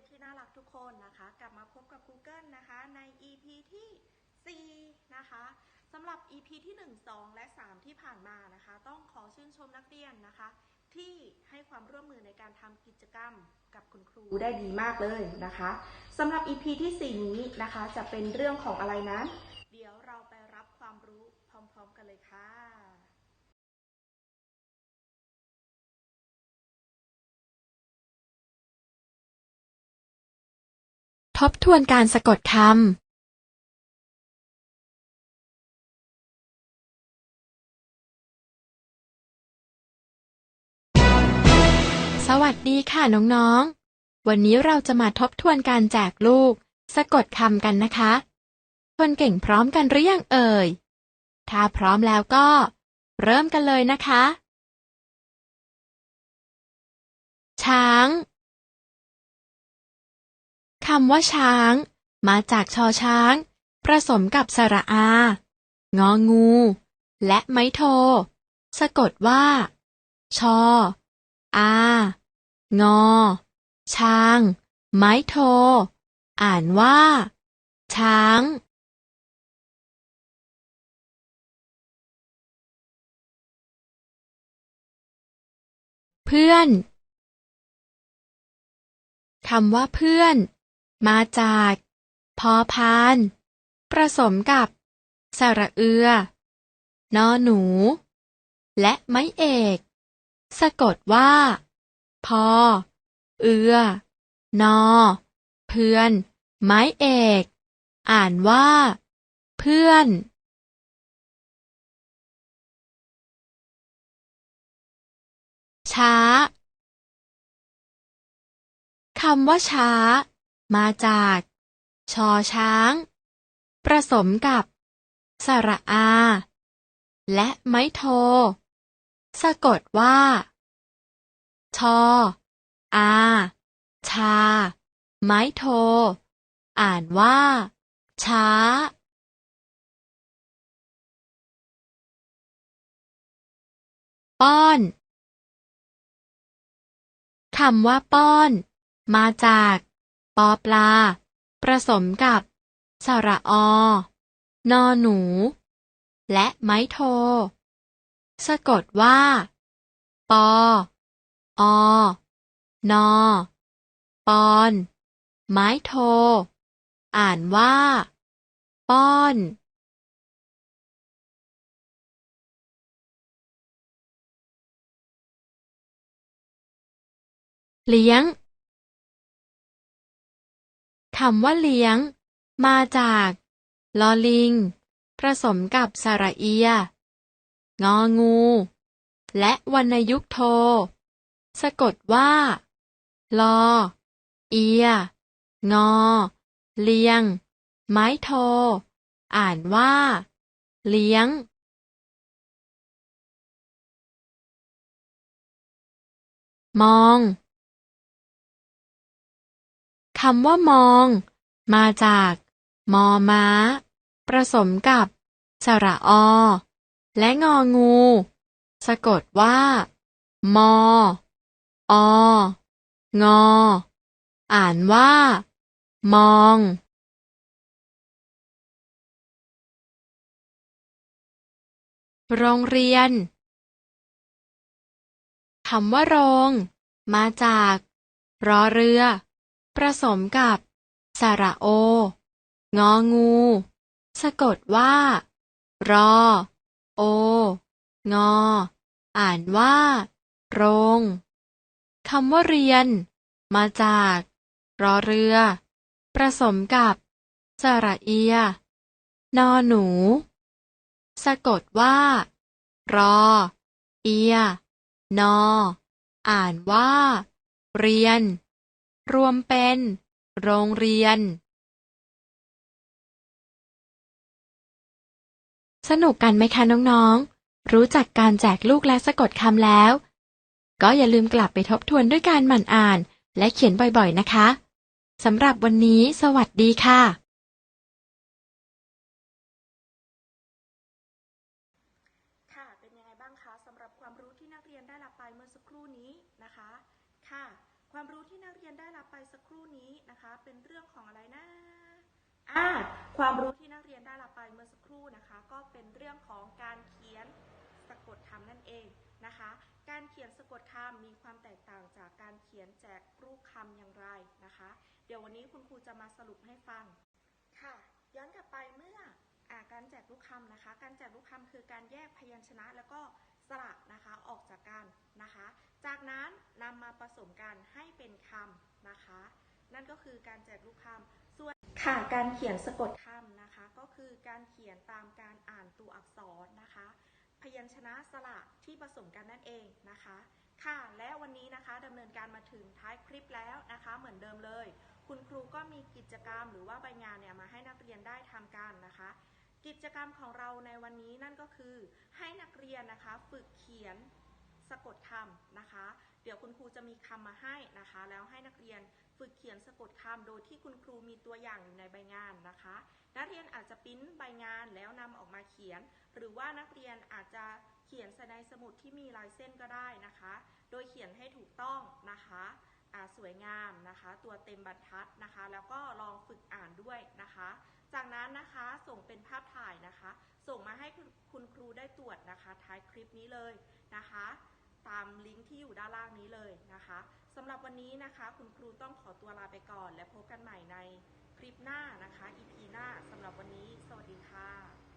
นที่น่ารักทุกคนนะคะ กลับมาพบกับ Google นะคะ ใน EP ที่ 4 นะคะสำหรับ EP ที่ 1 2 และ 3 ที่ผ่านมานะคะ ต้องขอชื่นชมนักเรียนนะคะ ที่ให้ความร่วมมือในการทำกิจกรรมกับคุณครูได้ดีมากเลยนะคะสำหรับ EP ที่ 4 นี้นะคะ จะเป็นเรื่องของอะไรนั้น เดี๋ยวเราไปรับความรู้พร้อม ๆ กันเลยค่ะ ทบทวนการสะกดคำสวัสดีค่ะน้องๆ วันนี้เราจะมาทบทวนการแจกลูก สะกดคำกันนะคะ คนเก่งพร้อมกันหรือยังเอ่ย ถ้าพร้อมแล้วก็ เริ่มกันเลยนะคะ ช้าง คำว่าช้าง มาจากชอช้าง ผสมกับสระอา งองู และไม้โท สะกดว่า ชอ อา งอ ช้าง ไม้โท อ่านว่า ช้างเพื่อน คำว่าเพื่อน มาจาก พอพาน ผสมกับ สระเอือ นอหนู และไม้เอก สะกดว่า พอ เอือ นอ เพื่อน ไม้เอก อ่านว่า เพื่อนช้า คำว่าช้า มาจาก ชอช้างผสมกับ สระอา และไม้โท สะกดว่า ชอ อา ชา ไม้โท อ่านว่า ช้าป้อน คำว่าป้อน มาจาก อปลา ผสมกับ สระอ นอหนู และไม้โท สะกดว่า ปอ อ นอ ปอน ไม้โท อ่านว่า ป้อนเลี้ยง คำว่าเลี้ยง มาจากลอลิง ผสมกับสระเอีย งองู และวรรณยุกโท สะกดว่า ลอ เอีย งอ เลียง ไม้โท อ่านว่า เลี้ยงมอง คำว่ามอง มาจาก มอม้าผสมกับ สระอ และงองู สะกดว่า มอ อ งอ อ่านว่า มองโรงเรียน คำว่าโรง มาจาก รอเรือ ผสมกับ สระโอ งองู สะกดว่า รอ โอ งอ อ่านว่า โรง คำว่าเรียน มาจาก รอเรือ ผสมกับ สระเอีย นอหนู สะกดว่า รอ เอีย นอ อ่านว่า เรียน รวมเป็น โรงเรียน สนุกกันไหมคะน้องๆ รู้จักการแจกลูกและสะกดคำแล้ว ก็อย่าลืมกลับไปทบทวนด้วยการหมั่นอ่าน และเขียนบ่อยๆนะคะ สำหรับวันนี้ สวัสดีค่ะค่ะ เป็นยังไงบ้างคะสำหรับความรู้ที่นักเรียน ได้รับไปเมื่อสักครู่นี้นะคะค่ะความรู้ที่นักเรียนยนได้รับไปสักครู่นี้นะคะ เป็นเรื่องของอะไรนะอ่าความรู้ที่นักเรียนได้รับไปเมื่อสักครู่นะคะ ก็เป็นเรื่องของการเขียนสะกดคำนั่นเองนะคะ การเขียนสะกดคำมีความแตกต่างจากการเขียนแจกรูปคำอย่างไรนะคะ เดี๋ยววันนี้คุณครูจะมาสรุปให้ฟังค่ะ ย้อนกลับไปเมื่ออาการแจกลูกคำนะคะ การแจกลูกคำคือการแยกพยัญชนะแล้วก็สระนะคะออกจากกันนะคะ จากนั้นนำมาผสมกันให้เป็นคำ นะคะ นั่นก็คือการแจกลูกคำส่วนค่ะการเขียนสะกดคำนะคะ ก็คือการเขียนตามการอ่านตัวอักษรนะคะ พยัญชนะสระที่ผสมกันนั่นเองนะคะ ค่ะและวันนี้นะคะดำเนินการมาถึงท้ายคลิปแล้วนะคะ เหมือนเดิมเลย คุณครูก็มีกิจกรรมหรือว่าใบงานเนี่ยมาให้นักเรียนได้ทำกันนะคะกิจกรรมของเราในวันนี้นั่นก็คือให้นักเรียนนะคะฝึกเขียนสะกดคำนะคะ เดี๋ยวคุณครูจะมีคำมาให้นะคะ แล้วให้นักเรียนฝึกเขียนสะกดคำโดยที่คุณครูมีตัวอย่างอยู่ในใบงานนะคะ นักเรียนอาจจะปริ้นใบงานแล้วนำออกมาเขียน หรือว่านักเรียนอาจจะเขียนใส่ในสมุดที่มีลายเส้นก็ได้นะคะ โดยเขียนให้ถูกต้องนะคะสวยงามนะคะ ตัวเต็มบรรทัดนะคะ แล้วก็ลองฝึกอ่านด้วยนะคะ จากนั้นนะคะส่งเป็นภาพถ่ายนะคะ ส่งมาให้คุณครูได้ตรวจนะคะ ท้ายคลิปนี้เลยนะคะ ตามลิงก์ที่อยู่ด้านล่างนี้เลยนะคะสำหรับวันนี้นะคะ คุณครูต้องขอตัวลาไปก่อน และพบกันใหม่ในคลิปหน้านะคะ EP หน้าสำหรับวันนี้ สวัสดีค่ะ